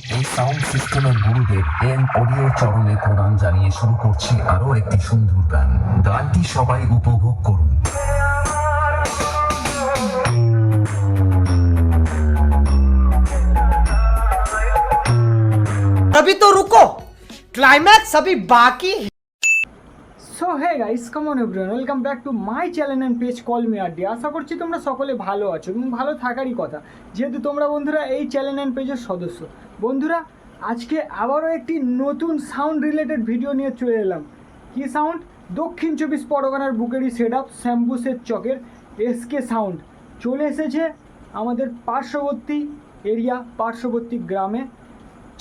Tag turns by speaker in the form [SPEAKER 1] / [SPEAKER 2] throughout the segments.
[SPEAKER 1] এই সাউন্ড সিস্টেমের গুরুদেব এন অডিও চরণে প্রণাম জানিয়ে শুরু করছি আরও একটি সুন্দর গান গানটি সবাই উপভোগ করুন
[SPEAKER 2] अभी तो रुको क्लाइमैक्स अभी बाकी है
[SPEAKER 3] সো হে গাইস কেমন everyone welcome back to my channel and page call me আড্ডি আশা করছি তোমরা সকলে ভালো আছো এবং ভালো থাকারই কথা। যেহেতু তোমরা বন্ধুরা এই চ্যানেল অ্যান্ড পেজের সদস্য। বন্ধুরা, আজকে আবারও একটি নতুন সাউন্ড রিলেটেড ভিডিও নিয়ে চলে এলাম। কী সাউন্ড দক্ষিণ চব্বিশ পরগনার বুকেরই সেট আপ শ্যাম্বুসের চকের এসকে সাউন্ড চলে এসেছে আমাদের পার্শ্ববর্তী এরিয়া পার্শ্ববর্তী গ্রামে।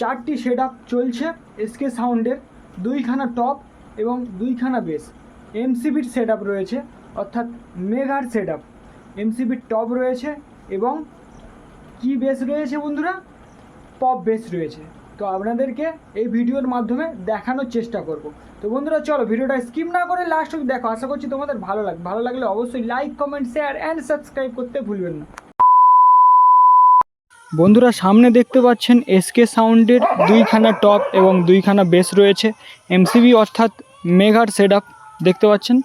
[SPEAKER 3] চারটি সেট আপ চলছে এসকে সাউন্ডের দুইখানা টপ এবং দুইখানা বেস। এমসিবির সেট আপ রয়েছে, অর্থাৎ মেঘার সেট আপ এমসিবির টপ রয়েছে এবং কি বেস রয়েছে বন্ধুরা? পপ বেস রয়েছে। তো আপনাদেরকে এই ভিডিওর মাধ্যমে দেখানোর চেষ্টা করব। তো বন্ধুরা, চলো ভিডিওটা স্কিপ না করে লাস্ট অবধি দেখো। আশা করছি তোমাদের ভালো লাগবে। ভালো লাগলে অবশ্যই like comment share and subscribe করতে ভুলবেন না। বন্ধুরা, সামনে দেখতে পাচ্ছেন এসকে সাউন্ডের দুইখানা টপ এবং দুইখানা বেস রয়েছে। এমসিবি অর্থাৎ মেঘার সেট দেখতে পাচ্ছেন?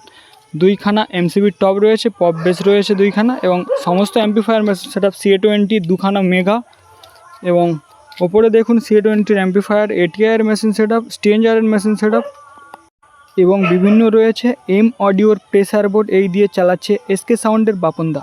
[SPEAKER 3] দুইখানা এমসিবির টপ রয়েছে পপ বেস রয়েছে দুইখানা এবং সমস্ত amplifier set up CA twenty দুখানা মেঘা এবং ওপরে দেখুন সিএ টোয়েন্টির অ্যাম্পিফায়ার এটিআইয়ের মেশিন সেট আপ স্টেঞ্জারের মেশিন সেট এবং বিভিন্ন রয়েছে এম অডিওর প্রেসার বোর্ড এই দিয়ে চালাচ্ছে এসকে সাউন্ডের বাপনদা।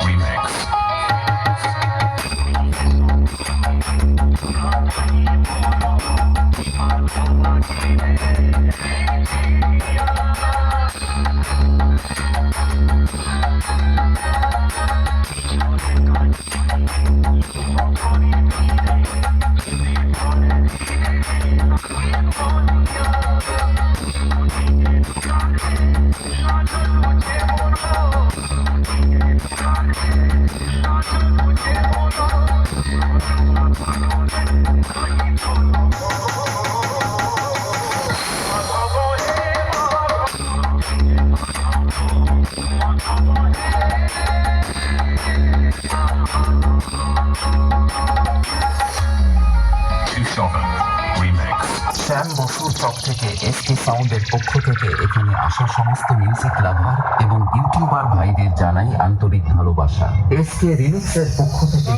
[SPEAKER 1] Remix. Oh, শ্যাম বসুর চক থেকে এসকে সাউন্ডের পক্ষ থেকে এখানে আসা সমস্ত মিউজিক লাভার এবং ইউটিউবার ভাইদের জানাই আন্তরিক ভালোবাসা। এসকে রিমিক্সের পক্ষ থেকে।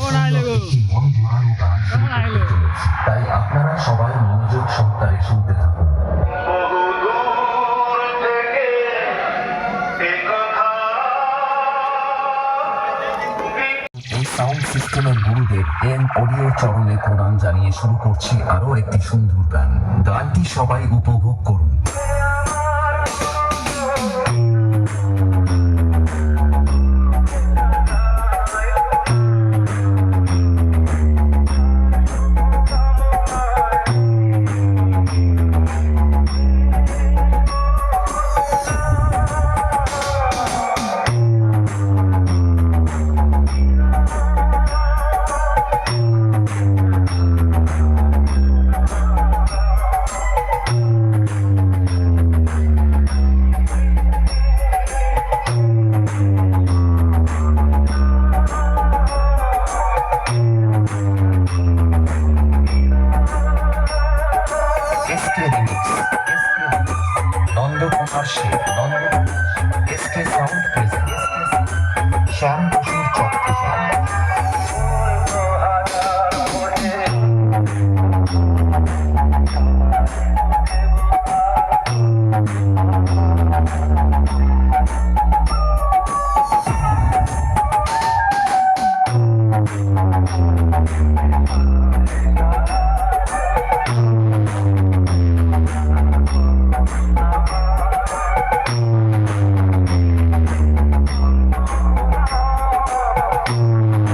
[SPEAKER 1] তাই আপনারা সবাই মনোযোগ সহকারে শুনতে থাকুন। সাউন্ড সিস্টেমের গুরুদেব এন অডিও চরণে প্রণাম জানিয়ে শুরু করছি আরও একটি সুন্দর গান। গানটি সবাই উপভোগ করুন। S K lyrics Nandakumar Sheikh Nanda S K sound present Shyam বসুর Chattogram Thank you. Thank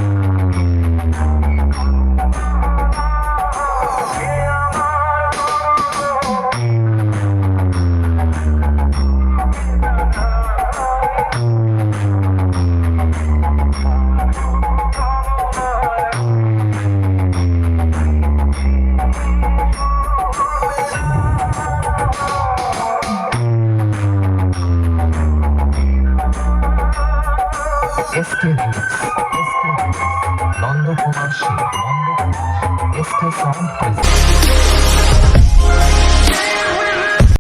[SPEAKER 1] S K books S K Nandakumar Singh Nandakumar S K sound